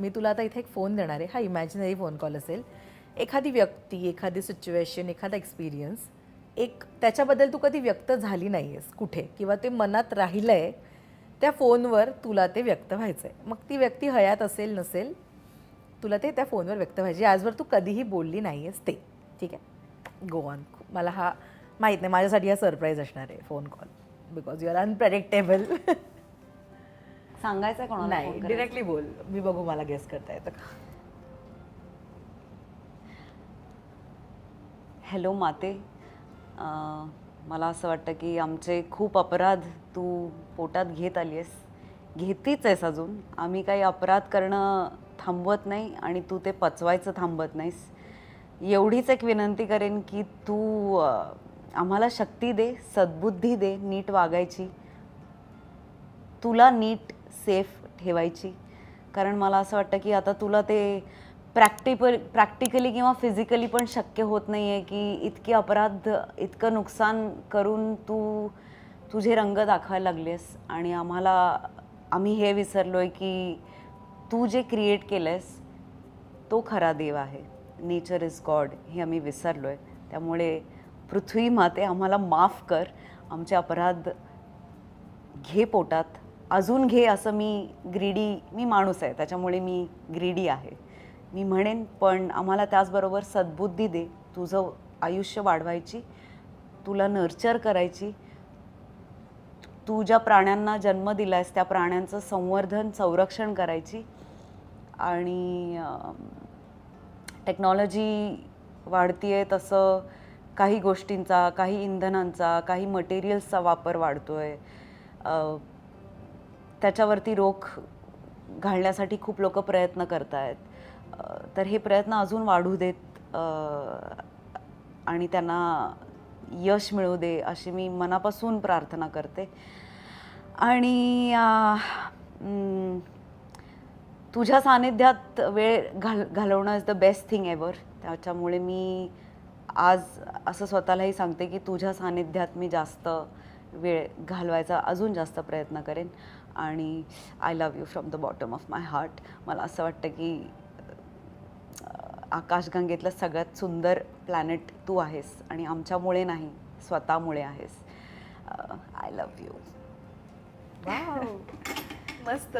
मी तुला आता इथे एक फोन देणार आहे. हा इमॅजिनरी फोन कॉल असेल. एखादी व्यक्ती एखादी सिच्युएशन एखादा एक्सपिरियन्स एक त्याच्याबद्दल तू कधी व्यक्त झाली नाही आहेस कुठे? किंवा ते मनात राहिलं आहे त्या फोनवर तुला ते व्यक्त व्हायचं आहे मग ती व्यक्ती हयात असेल नसेल तुला ते त्या फोनवर व्यक्त व्हायची आजवर तू कधीही बोलली नाही आहेस ते. ठीक आहे? गो ऑन मला हा माहीत नाही. माझ्यासाठी हा सरप्राईज असणार आहे phone call because you are unpredictable सांगायचं कोणाला नाही करायचा? डिरेक्टली बोल. मी बघू मला गेस करता येतं का? हॅलो माते. अं, मला असं वाटतं की आमचे खूप अपराध तू पोटात घेत आली आहेस घेतीच आहेस अजून. आम्ही काही अपराध करणं थांबवत नाही आणि तू ते पचवायचं थांबत नाहीस. एवढीच एक विनंती करेन की तू अं, आम्हाला शक्ती दे सद्बुद्धी दे नीट वागायची. तुला नीट सेफ ठेवायची. कारण मला असं वाटतं की आता तुला ते प्रॅक्टिकल प्रॅक्टिकली किंवा फिजिकली पण शक्य होत नाही आहे की इतके अपराध इतकं नुकसान करून तू तुझे रंग दाखवायला लागलेस आणि आम्हाला आम्ही हे विसरलो आहे की तू जे क्रिएट केलं आहेस तो खरा देव आहे. नेचर इज गॉड हे आम्ही विसरलो आहे त्यामुळे पृथ्वी माते आम्हाला माफ कर. आमचे अपराध घे पोटात. अजून घे असं मी ग्रीडी मी माणूस आहे. त्याच्यामुळे मी ग्रीडी आहे. मी म्हणेन पण आम्हाला त्याचबरोबर सद्बुद्धी दे. तुझं आयुष्य वाढवायची तुला नर्चर करायची. तू ज्या प्राण्यांना जन्म दिलायस त्या प्राण्यांचं संवर्धन संरक्षण करायची. आणि टेक्नॉलॉजी वाढतीये तसं काही गोष्टींचा काही इंधनांचा काही मटेरियल्सचा वापर वाढतो आहे त्याच्यावरती रोख घालण्यासाठी खूप लोक प्रयत्न करत आहेत तर हे प्रयत्न अजून वाढू देत आणि त्यांना यश मिळू दे अशी मी मनापासून प्रार्थना करते. आणि तुझ्या सानिध्यात वेळ घाल घालवणं is the best thing ever त्याच्यामुळे मी आज असं स्वतःलाही सांगते की तुझ्या सानिध्यात मी जास्त वेळ घालवायचा अजून जास्त प्रयत्न करेन. आणि I love you from the bottom of my heart मला असं वाटतं की आकाशगंगेतलं सगळ्यात सुंदर प्लॅनेट तू आहेस आणि आमच्यामुळे नाही स्वतःमुळे आहेस. आय लव्ह यू मस्त.